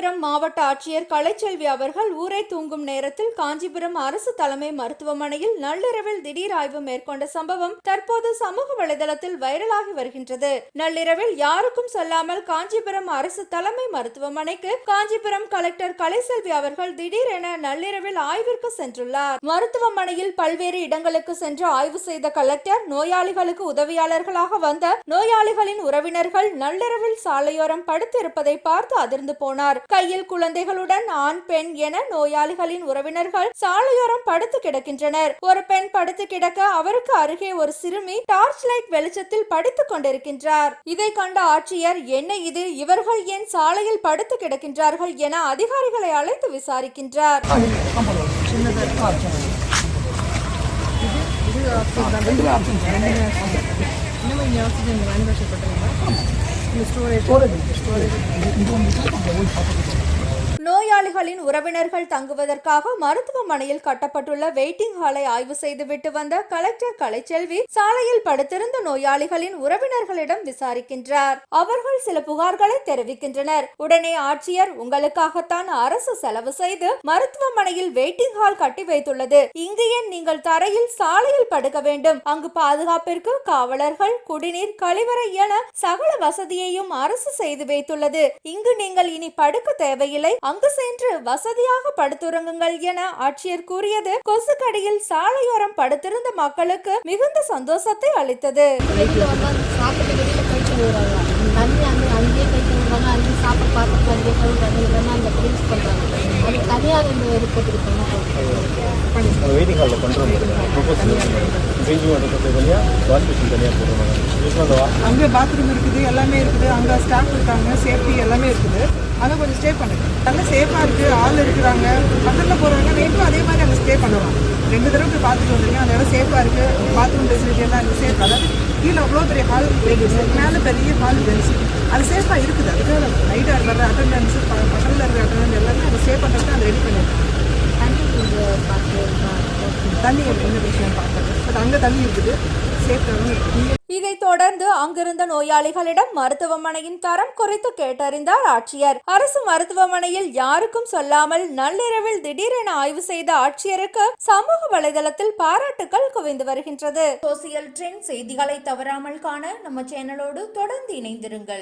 காஞ்சிபுரம் மாவட்ட ஆட்சியர் கலைச்செல்வி அவர்கள் ஊரை தூங்கும் நேரத்தில் காஞ்சிபுரம் அரசு தலைமை மருத்துவமனையில் நள்ளிரவில் திடீர் ஆய்வு மேற்கொண்ட சம்பவம் தற்போது சமூக வலைதளத்தில் வைரலாகி வருகின்றது. நள்ளிரவில் யாருக்கும் சொல்லாமல் காஞ்சிபுரம் அரசு தலைமை மருத்துவமனைக்கு காஞ்சிபுரம் கலெக்டர் கலைசெல்வி அவர்கள் திடீரென நள்ளிரவில் ஆய்விற்கு சென்றுள்ளார். மருத்துவமனையில் பல்வேறு இடங்களுக்கு சென்று ஆய்வு செய்த கலெக்டர் நோயாளிகளுக்கு உதவியாளர்களாக வந்த நோயாளிகளின் உறவினர்கள் நள்ளிரவில் சாலையோரம் படுத்திருப்பதை பார்த்து அதிர்ந்து போனார். கையில் குழந்தைகளுடன் ஆண் பெண் என நோயாளிகளின் உறவினர்கள் சாலையோரம் படுத்து கிடக்கின்றனர் ஒரு பெண் படுத்து கிடக்க அவருக்கு அருகே ஒரு சிறுமி டார்ச் லைட் வெளிச்சத்தில் படித்துக் கொண்டிருக்கின்றார் இதை கண்ட ஆட்சியர் என்ன இது இவர்கள் ஏன் சாலையில் படுத்து கிடக்கின்றார்கள் என அதிகாரிகளை அழைத்து விசாரிக்கின்றார் இன்னும் இங்கே ஆக்சிஜன் স্টোরে করে দিই স্টোরে ওই ফটো நோயாளிகளின் உறவினர்கள் தங்குவதற்காக மருத்துவமனையில் கட்டப்பட்டுள்ள வெயிட்டிங் ஹாலை ஆய்வு செய்துவிட்டு வந்த கலெக்டர் கலைச்செல்வி சாலையில் படுத்திருந்த நோயாளிகளின் உறவினர்களிடம் விசாரிக்கின்றார். அவர்கள் சில புகார்களை தெரிவிக்கின்றனர். உடனே ஆட்சியர் உங்களுக்காகத்தான் அரசு செலவு செய்து மருத்துவமனையில் வெயிட்டிங் ஹால் கட்டி வைத்துள்ளது. இங்கு ஏன் நீங்கள் தரையில் சாலையில் படுக்க வேண்டும்? அங்கு பாதுகாப்பிற்கு காவலர்கள் குடிநீர் கழிவறை என சகல வசதியையும் அரசு செய்து வைத்துள்ளது. இங்கு நீங்கள் இனி படுக்க தேவையில்லை. அங்கு சென்று வசதியாக படுத்துறங்குங்கள் என ஆட்சியர் கூறியது கொசுக்கடியில் சாலையோரம் படுத்திருந்த மக்களுக்கு மிகுந்த சந்தோஷத்தை அளித்தது. சாப்பிட்டு தண்ணி அங்கே அங்கேயே போயிட்டு அங்கேயே சாப்பிட்டு பார்த்துட்டு அங்கேயே கழுவுறாங்க இல்லைன்னா அந்த ட்ரிங்க்ஸ் பண்ணுறாங்க வெயிட்டிங் ஹாலில் பண்ணுறோம் ப்ரொபோஸ் ட்ரிங்கிங் தனியாக வாஷ் மிஷின் தனியாக அங்கே பாத்ரூம் இருக்குது எல்லாமே இருக்குது. அங்கே ஸ்டாஃப் இருக்காங்க சேஃப்டி எல்லாமே இருக்குது. அதை கொஞ்சம் ஸ்டே பண்ணுங்க. நல்லா சேஃபாக இருக்குது ஆள் இருக்கிறாங்க. பக்கத்தில் போகிறவங்க நைட்டும் அதே மாதிரி அங்கே ஸ்டே பண்ணலாம். ரெண்டு தடவை போய் பார்த்துட்டு வந்துருங்க அந்த இடம் சேஃபாக இருக்குது பாத்ரூம் ஃபெசிலிட்டி எல்லாம் இருக்குது சேஃப் அதாவது கீழே அவ்வளோ பெரிய ஹால் இருக்குது மேலே பெரிய ஹால் பெருசு அது சேஃபாக இருக்குது. அதுக்காக நைட்டாக வர்ற அட்டண்டன்ஸ் பக்கத்தில் இருக்கிற அட்டண்டன்ஸ் எல்லாமே அதை சேவ் பண்ணுறதுக்கு அதை ரெடி பண்ணிருக்கோம் தண்ணி கொஞ்சம் பார்த்து தண்ணி என்ன விஷயம் பார்க்கறது பட் அங்கே தண்ணி இருக்குது. சேஃப்டாகவும் இருக்குது. இதைத் தொடர்ந்து அங்கிருந்த நோயாளிகளிடம் மருத்துவமனையின் தரம் குறித்து கேட்டறிந்தார் ஆட்சியர். அரசு மருத்துவமனையில் யாருக்கும் சொல்லாமல் நள்ளிரவில் திடீரென ஆய்வு செய்த ஆட்சியருக்கு சமூக வலைதளத்தில் பாராட்டுகள் குவிந்து வருகின்றது. சோசியல் ட்ரெண்ட் செய்திகளை தவறாமல் காண நம்ம சேனலோடு தொடர்ந்து இணைந்திருங்கள்.